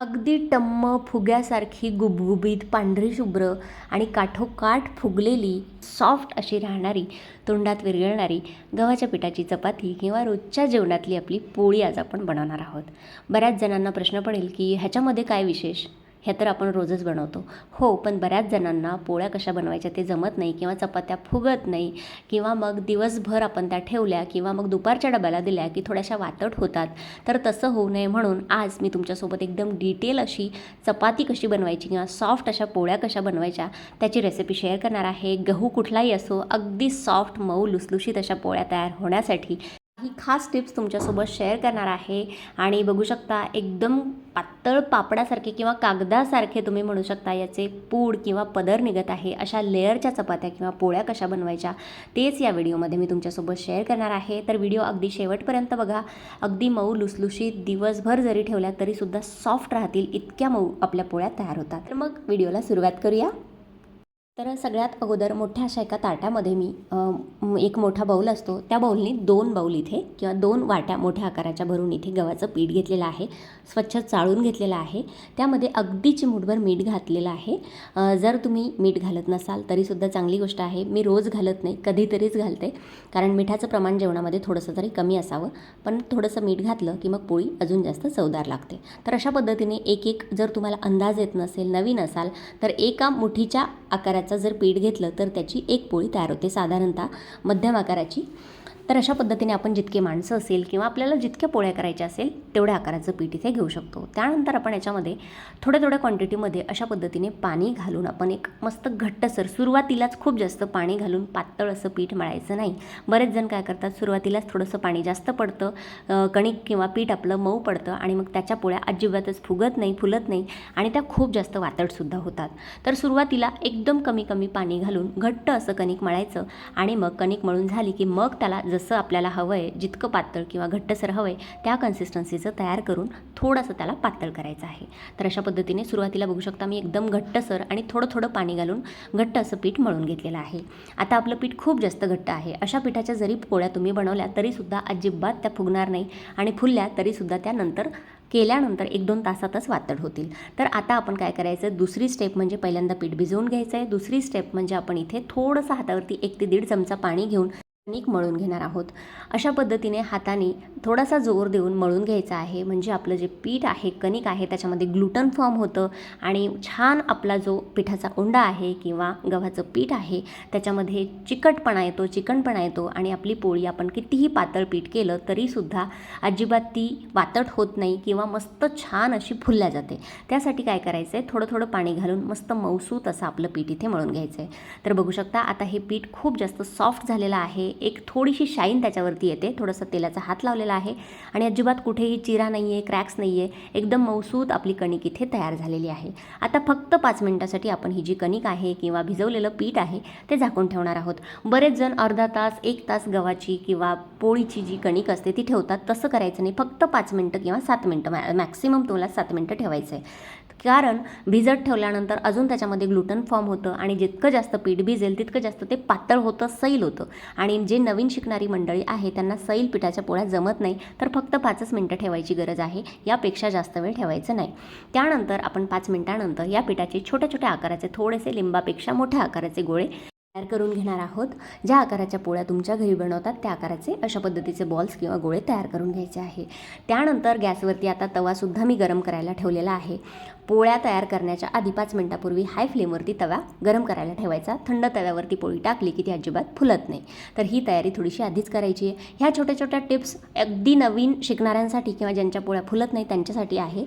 अगदी टम्म फुग्यासारखी गुबगुबीत पांढरी शुभ्र आणि काठोकाठ फुगलेली सॉफ्ट अशी राहणारी तोंडात विरघळणारी गव्हाच्या पिठाची चपाती किंवा रोजच्या जेवणातली आपली पोळी आज आपण बनवणार आहोत. बऱ्याच जणांना प्रश्न पडेल की ह्याच्यामध्ये काय विशेष? हे तर आपण रोजच बनवतो. हो पण बऱ्याच जणांना पोळ्या कशा बनवायच्या ते जमत नाही किंवा चपात्या फुगत नाही किंवा मग दिवसभर आपण त्या ठेवल्या किंवा मग दुपारच्या डब्याला दिल्या की थोड्याशा वातट होतात. तर तसं होऊ नये म्हणून आज मी तुमच्यासोबत एकदम डिटेल अशी चपाती कशी बनवायची किंवा सॉफ्ट अशा पोळ्या कशा बनवायच्या त्याची रेसिपी शेअर करणार आहे. गहू कुठलाही असो अगदी सॉफ्ट मऊ लुसलुशीत अशा पोळ्या तयार होण्यासाठी ही खास टिप्स तुमच्यासोबत शेअर करणार आहे. आणि बघू शकता एकदम पातळ पापडासारखे किंवा कागदासारखे तुम्ही म्हणू शकता याचे पूड किंवा पदर निघत आहे. अशा लेअरच्या चपात्या किंवा पोळ्या कशा बनवायच्या तेच या व्हिडिओमध्ये मी तुमच्यासोबत शेअर करणार आहे. तर व्हिडिओ अगदी शेवटपर्यंत बघा. अगदी मऊ लुसलुशीत दिवसभर जरी ठेवल्या तरीसुद्धा सॉफ्ट राहतील इतक्या मऊ आपल्या पोळ्या तयार होतात. तर मग व्हिडिओला सुरुवात करूया. तर सगळ्यात अगोदर मोठ्या अशा एका ताट्यामध्ये मी एक मोठा बाऊल असतो. त्या बाऊलनी दोन बाऊल इथे किंवा दोन वाट्या मोठ्या आकाराच्या भरून इथे गव्हाचं पीठ घेतलेलं आहे. स्वच्छ चाळून घेतलेलं आहे. त्यामध्ये अगदी चिमूटभर मीठ घातलेलं आहे. जर तुम्ही मीठ घालत नसाल तरीसुद्धा चांगली गोष्ट आहे. मी रोज घालत नाही कधीतरीच घालते. कारण मिठाचं प्रमाण जेवणामध्ये थोडंसं तरी कमी असावं. पण थोडंसं मीठ घातलं की मग पोळी अजून जास्त चवदार लागते. तर अशा पद्धतीने एक एक जर तुम्हाला अंदाज येत नसेल नवीन असाल तर एका मुठीच्या आकाराचं जर पीठ घेतलं तर त्याची एक पोळी तयार होते. साधारणतः मध्यम आकाराची. तर अशा पद्धतीने आपण जितके माणसं असेल किंवा आपल्याला जितक्या पोळ्या करायच्या असेल तेवढ्या आकाराचं पीठ इथे घेऊ शकतो. त्यानंतर आपण याच्यामध्ये थोड्या थोड्या क्वांटिटीमध्ये अशा पद्धतीने पाणी घालून आपण एक मस्त घट्टसर सुरुवातीलाच खूप जास्त पाणी घालून पातळ असं पीठ मळायचं नाही. बरेच जण काय करतात सुरुवातीलाच थोडंसं पाणी जास्त पडतं कणिक किंवा पीठ आपलं मऊ पडतं आणि मग त्याच्या पोळ्या अजिबातच फुगत नाही फुलत नाही आणि त्या खूप जास्त वातडसुद्धा होतात. तर सुरुवातीला एकदम कमी कमी पाणी घालून घट्ट असं कणिक मळायचं आणि मग कणिक मळून झाली की मग त्याला जसं आपल्याला हवं आहे जितकं पातळ किंवा घट्टसर हवं आहे त्या कन्सिस्टन्सीचं तयार करून थोडंसं त्याला पातळ करायचं आहे. तर अशा पद्धतीने सुरुवातीला बघू शकता मी एकदम घट्टसर आणि थोडं थोडं पाणी घालून घट्ट असं पीठ मळून घेतलेलं आहे. आता आपलं पीठ खूप जास्त घट्ट आहे. अशा पिठाच्या जरी पोळ्या तुम्ही बनवल्या तरीसुद्धा अजिबात त्या फुगणार नाही आणि फुलल्या तरीसुद्धा त्यानंतर केल्यानंतर एक दोन तासातच वातड होतील. तर आता आपण काय करायचं? दुसरी स्टेप म्हणजे पहिल्यांदा पीठ भिजवून घ्यायचं आहे दुसरी स्टेप म्हणजे आपण इथे थोडंसं हातावरती एक ते दीड चमचा पाणी घेऊन कणिक मळून घेणार आहोत. अशा पद्धतीने हाताने थोडासा जोर देऊन मळून घ्यायचा आहे. म्हणजे आपलं जे पीठ आहे कणिक आहे त्याच्यामध्ये ग्लुटन फॉर्म होतं आणि छान आपला जो पिठाचा उंडा आहे किंवा गव्हाचं पीठ आहे त्याच्यामध्ये चिकटपणा येतो चिकणपणा येतो आणि आपली पोळी आपण कितीही पातळ पीठ केलं तरीसुद्धा अजिबात ती वातट होत नाही किंवा मस्त छान अशी फुलल्या जाते. त्यासाठी काय करायचं आहे थोडं थोडं पाणी घालून मस्त मौसूत असं आपलं पीठ इथे मळून घ्यायचं आहे तर बघू शकता आता हे पीठ खूप जास्त सॉफ्ट झालेलं आहे. एक थोडीशी शाईन त्याच्यावरती येते. थोडंसं तेलाचा हात लावलेला आहे. आणि अजिबात कुठेही चिरा नाही आहे क्रॅक्स नाही आहे एकदम मौसूत आपली कणिक इथे तयार झालेली आहे. आता फक्त पाच मिनटासाठी आपण ही जी कणिक आहे किंवा भिजवलेलं पीठ आहे ते झाकून ठेवणार आहोत. बरेच जण अर्धा तास एक तास गव्हाची किंवा पोळीची जी कणिक असते ती ठेवतात. तसं करायचं नाही. फक्त पाच मिनटं किंवा सात मिनटं मॅ मॅक्सिमम तुम्हाला सात मिनटं ठेवायचं आहे कारण भिजत ठेवल्यानंतर अजून त्याच्यामध्ये ग्लुटन फॉर्म होतं आणि जितकं जास्त पीठ भिजेल तितकं जास्त ते पातळ होतं सैल होतं. आणि जे नवीन शिकणारी मंडळी आहे त्यांना सैल पिठाच्या पोळ्या जमत नाही तर फक्त पाचच मिनटं ठेवायची गरज आहे. यापेक्षा जास्त वेळ ठेवायचं नाही. त्यानंतर आपण पाच मिनटानंतर या पिठाचे छोट्या छोट्या आकाराचे थोडेसे लिंबापेक्षा मोठ्या आकाराचे गोळे तयार करून घेणार आहोत. ज्या आकाराच्या पोळ्या तुमच्या घरी बनवतात त्या आकाराचे अशा पद्धतीचे बॉल्स किंवा गोळे तयार करून घ्यायचे आहे. त्यानंतर गॅसवरती आता तवासुद्धा मी गरम करायला ठेवलेला आहे. पोळ्या तयार करण्याच्या आधी पाच मिनटापूर्वी हाय फ्लेमवरती तवा गरम करायला ठेवायचा. थंड तव्यावरती पोळी टाकली की ती अजिबात फुलत नाही. तर ही तयारी थोडीशी आधीच करायची आहे. ह्या छोट्या छोट्या टिप्स अगदी नवीन शिकणाऱ्यांसाठी किंवा ज्यांच्या पोळ्या फुलत नाही त्यांच्यासाठी आहे.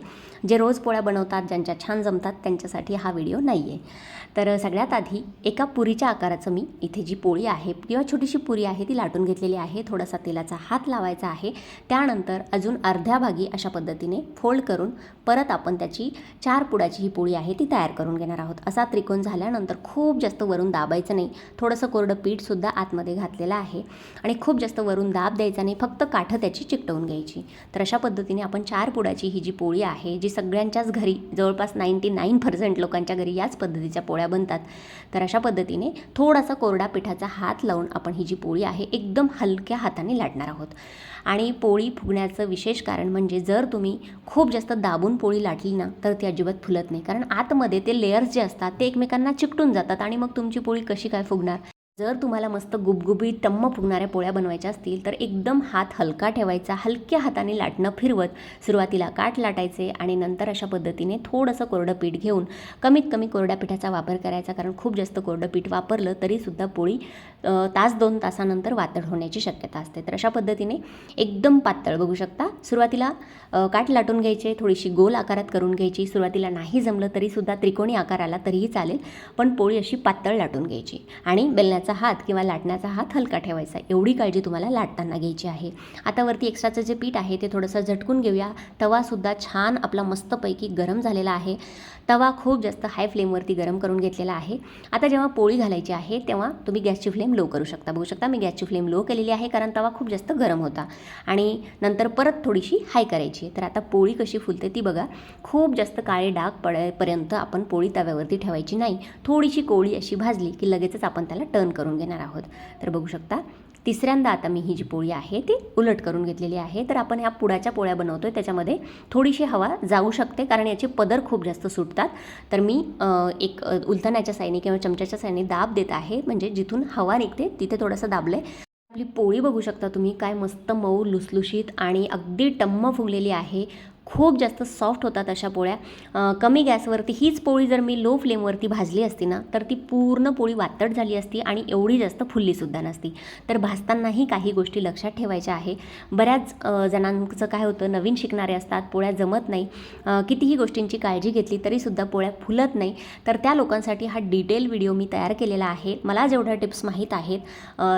जे रोज पोळ्या बनवतात ज्यांच्या छान जमतात त्यांच्यासाठी हा व्हिडिओ नाही आहे तर सगळ्यात आधी एका पुरीच्या आकाराचं मी इथे जी पोळी आहे किंवा छोटीशी पुरी आहे ती लाटून घेतलेली आहे. थोडासा तेलाचा हात लावायचा आहे. त्यानंतर अजून अर्ध्या भागी अशा पद्धतीने फोल्ड करून परत आपण त्याची चार पुडाची ही पोळी आहे ती तयार करून घेणार आहोत. असा त्रिकोण झाल्यानंतर खूप जास्त वरून दाबायचं नाही. थोडंसं कोरडं पीठसुद्धा आतमध्ये घातलेलं आहे आणि खूप जास्त वरून दाब द्यायचा नाही फक्त काठं त्याची चिकटवून घ्यायची. तर अशा पद्धतीने आपण चार पुडाची ही जी पोळी आहे जी सगळ्यांच्याच घरी जवळपास नाईंटी नाईन पर्सेंट लोकांच्या घरी याच पद्धतीच्या पोळ्या बनतात तर अशा पद्धतीने थोडासा कोरडा पिठाचा हात लावून आपण ही जी पोळी आहे एकदम हलक्या हाताने लाटणार आहोत. आणि पोळी फुगण्याचं विशेष कारण म्हणजे जर तुम्ही खूप जास्त दाबून पोळी लाटली ना तर ती अजिबात फुलत नाही. कारण आतमध्ये ते लेयर्स जे असतात ते एकमेकांना चिकटून जातात आणि मग तुमची पोळी कशी काय फुगणार? जर तुम्हाला मस्त गुबगुबी टम्म फुगणाऱ्या पोळ्या बनवायच्या असतील तर एकदम हात हलका ठेवायचा हलक्या हाताने लाटणं फिरवत सुरुवातीला काठ लाटायचे आणि नंतर अशा पद्धतीने थोडंसं कोरडं पीठ घेऊन कमीत कमी कोरड्या पिठाचा वापर करायचा कारण खूप जास्त कोरडं पीठ वापरलं तरीसुद्धा पोळी तास दोन तासानंतर वातड होण्याची शक्यता असते. तर अशा पद्धतीने एकदम पातळ बघू शकता. सुरुवातीला काठ लाटून घ्यायचे थोडीशी गोल आकारात करून घ्यायची. सुरुवातीला नाही जमलं तरीसुद्धा त्रिकोणी आकार आला तरीही चालेल पण पोळी अशी पातळ लाटून घ्यायची. आणि बेलण्याचा हात किंवा लाटण्याचा हात हलका ठेवायचा एवढी काळजी तुम्हाला लाटताना घ्यायची आहे. आता वरती एक्स्ट्राचं जे पीठ आहे ते थोडंसं झटकून घेऊया. तवासुद्धा छान आपला मस्तपैकी गरम झालेला आहे. तवा खूप जास्त हाय फ्लेमवरती गरम करून घेतलेला आहे. आता जेव्हा पोळी घालायची आहे तेव्हा तुम्ही गॅसची फ्लेम लो करू शकता. बघू शकता मी गॅसची फ्लेम लो केलेली आहे कारण तवा खूप जास्त गरम होता. आणि नंतर परत थोडीशी हाय करायची आहे. तर आता पोळी कशी फुलते ती बघा. खूप जास्त काळे डाग पडेपर्यंत आपण पोळी तव्यावरती ठेवायची नाही. थोडीशी कोळी अशी भाजली की लगेचच आपण त्याला टर्न करून घेणार आहोत. तर बघू शकता तिसऱ्यांदा आता मी ही जी पोळी आहे ती उलट करून घेतलेली आहे. तर आपण ह्या पुडाच्या पोळ्या बनवतो आहे त्याच्यामध्ये थोडीशी हवा जाऊ शकते कारण याचे पदर खूप जास्त सुटतात. तर मी एक उलथण्याच्या साईने किंवा चमच्याच्या साईने दाब देत आहे म्हणजे जिथून हवा निघते तिथे थोडंसं दाबलं आहे आपली पोळी बघू शकता तुम्ही काय मस्त मऊ लुसलुशीत आणि अगदी टम्म फुगलेली आहे. खूप जास्त सॉफ्ट होतात अशा पोळ्या. कमी गॅसवरती हीच पोळी जर मी लो फ्लेमवरती भाजली असती ना तर ती पूर्ण पोळी वातट झाली असती आणि एवढी जास्त फुललीसुद्धा नसती. तर भाजतानाही काही गोष्टी लक्षात ठेवायच्या आहे. बऱ्याच जणांचं काय होतं नवीन शिकणारे असतात पोळ्या जमत नाही. कितीही गोष्टींची काळजी घेतली तरीसुद्धा पोळ्या फुलत नाही. तर त्या लोकांसाठी हा डिटेल व्हिडिओ मी तयार केलेला आहे. मला जेवढ्या टिप्स माहीत आहेत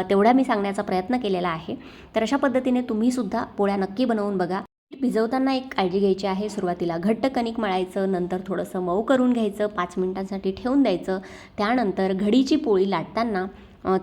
तेवढ्या मी सांगण्याचा प्रयत्न केलेला आहे. तर अशा पद्धतीने तुम्हीसुद्धा पोळ्या नक्की बनवून बघा. भिजवताना एक काळजी घ्यायची आहे. सुरुवातीला घट्ट कणिक मळायचं नंतर थोडंसं मऊ करून घ्यायचं पाच मिनिटांसाठी ठेवून द्यायचं. त्यानंतर घडीची पोळी लाटताना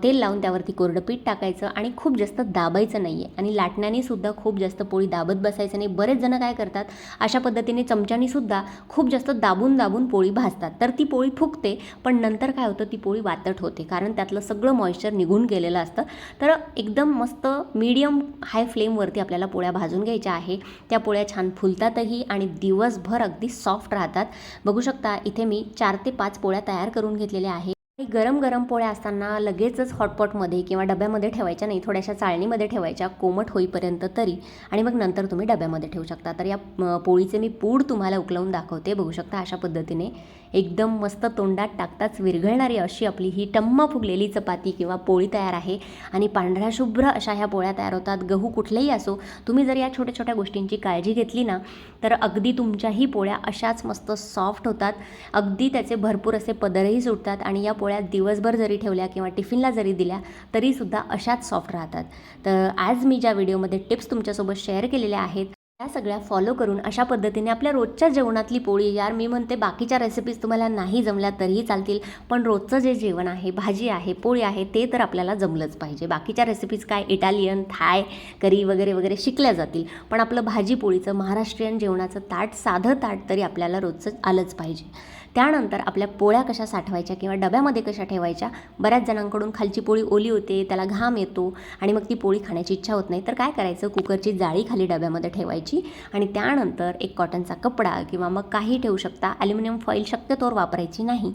तेल लावून त्यावरती कोरडं पीठ टाकायचं आणि खूप जास्त दाबायचं नाही आहे आणि लाटण्याने सुद्धा खूप जास्त पोळी दाबत बसायचं नाही. बरेच जण काय करतात अशा पद्धतीने चमच्यानी सुद्धा खूप जास्त दाबून दाबून पोळी भाजतात. तर ती पोळी फुगते पण नंतर काय होतं ती पोळी वातट होते. कारण त्यातलं सगळं मॉइश्चर निघून गेलेलं असतं. तर एकदम मस्त मीडियम हाय फ्लेमवरती आपल्याला पोळ्या भाजून घ्यायच्या आहे. त्या पोळ्या छान फुलतातही आणि दिवसभर अगदी सॉफ्ट राहतात. बघू शकता इथे मी चार ते पाच पोळ्या तयार करून घेतलेल्या आहे गरम गरम पोळ्या असताना लगेचच हॉटपॉटमध्ये किंवा डब्यामध्ये ठेवायच्या नाही थोड्याशा चाळणीमध्ये ठेवायच्या कोमट होईपर्यंत तरी. आणि मग नंतर तुम्ही डब्यामध्ये ठेवू शकता. तर या पोळीचे मी पूड तुम्हाला उकलवून दाखवते. बघू शकता अशा पद्धतीने. एकदम मस्त तोंडात टाकताच विरघळणारी अशी आपली ही टम्म फुगलेली चपाती किंवा पोळी तयार आहे. आणि पांढऱ्या शुभ्र अशा ह्या पोळ्या तयार होतात. गहू कुठलेही असो तुम्ही जर या छोट्या छोट्या गोष्टींची काळजी घेतली ना तर अगदी तुमच्याही पोळ्या अशाच मस्त सॉफ्ट होतात. अगदी त्याचे भरपूर असे पदरही सुटतात. आणि या पोळ्या दिवसभर जरी ठेवल्या किंवा टिफिनला जरी दिल्या तरीसुद्धा अशाच सॉफ्ट राहतात. तर आज मी ज्या व्हिडिओमध्ये टिप्स तुमच्यासोबत शेअर केलेल्या आहेत या सगळ्या फॉलो करून अशा पद्धतीने आपल्या रोजच्या जेवणातली पोळी यार मी म्हणते बाकीच्या रेसिपीज तुम्हाला नाही जमल्या तरीही चालतील पण रोजचं जे जेवण आहे भाजी आहे पोळी आहे ते तर आपल्याला जमलंच पाहिजे. बाकीच्या रेसिपीज काय इटालियन थाय करी वगैरे वगैरे शिकल्या जातील पण आपलं भाजी पोळीचं महाराष्ट्रीयन जेवणाचं ताट साधं ताट तरी आपल्याला रोजचं आलंच पाहिजे. त्यानंतर आपल्या पोळ्या कशा साठवायच्या किंवा डब्यामध्ये कशा ठेवायच्या? बऱ्याच जणांकडून खालची पोळी ओली होते त्याला घाम येतो आणि मग ती पोळी खाण्याची इच्छा होत नाही तर काय करायचं? कुकरची जाळी खाली डब्यामध्ये ठेवायची. आणि त्यानंतर एक कॉटनचा कपडा किंवा मग काही ठेवू शकता. ॲल्युमिनियम फॉईल शक्यतोवर वापरायची नाही.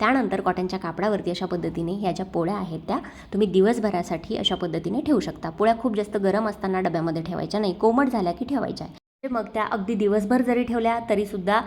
त्यानंतर कॉटनच्या कापडावरती अशा पद्धतीने ह्या ज्या पोळ्या आहेत त्या तुम्ही दिवसभरासाठी अशा पद्धतीने ठेवू शकता. पोळ्या खूप जास्त गरम असताना डब्यामध्ये ठेवायच्या नाही. कोमट झाल्या की ठेवायच्या. मग त्या अगदी दिवसभर जरी ठेवल्या तरीसुद्धा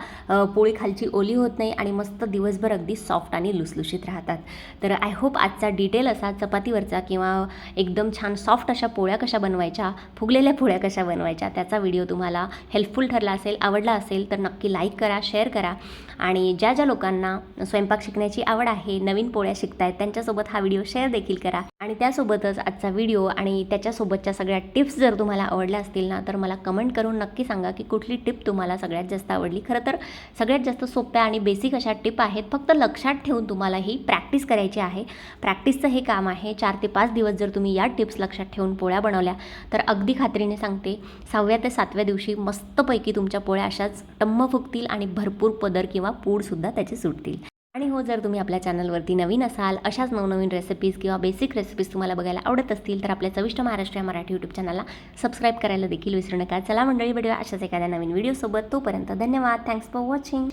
पोळी खालची ओली होत नाही आणि मस्त दिवसभर अगदी सॉफ्ट आणि लुसलुशीत राहतात. तर आय होप आजचा डिटेल असा चपातीवरचा किंवा एकदम छान सॉफ्ट अशा पोळ्या कशा बनवायच्या फुगलेल्या पोळ्या कशा बनवायच्या त्याचा व्हिडिओ तुम्हाला हेल्पफुल ठरला असेल आवडला असेल तर नक्की लाईक करा शेअर करा. आणि ज्या ज्या लोकांना स्वयंपाक शिकण्याची आवड आहे नवीन पोळ्या शिकतायत त्यांच्यासोबत हा व्हिडिओ शेअर देखील करा. आणि त्यासोबतच आजचा व्हिडिओ आणि त्याच्यासोबतच्या सगळ्या टिप्स जर तुम्हाला आवडल्या असतील ना तर मला कमेंट करून नक्की सांगा की कुठली टिप तुम्हाला सगळ्यात जास्त आवडली. खरं तर सगळ्यात जास्त सोप्या आणि बेसिक अशा टिप आहेत फक्त लक्षात ठेवून तुम्हाला ही प्रॅक्टिस करायची आहे. प्रॅक्टिसचं हे काम आहे चार ते पाच दिवस जर तुम्ही या टिप्स लक्षात ठेवून पोळ्या बनवल्या तर अगदी खात्रीने सांगते सहाव्या ते सातव्या दिवशी मस्तपैकी तुमच्या पोळ्या अशाच टम्म फुगतील आणि भरपूर पदर किंवा पूडसुद्धा त्याचे सुटतील. आणि हो जर तुम्ही आपल्या चॅनलवरती नवीन असाल अशाच नवनवीन रेसिपीज किंवा बेसिक रेसिपीज तुम्हाला बघायला आवडत असतील तर आपल्या चविष्ट महाराष्ट्र या मराठी यूट्यूब चॅनलला सबस्क्राईब करायला देखील विसरू नका. चला मंडळी भेटूया अशाच एखाद्या नवीन व्हिडिओसोबत तोपर्यंत धन्यवाद. Thanks for watching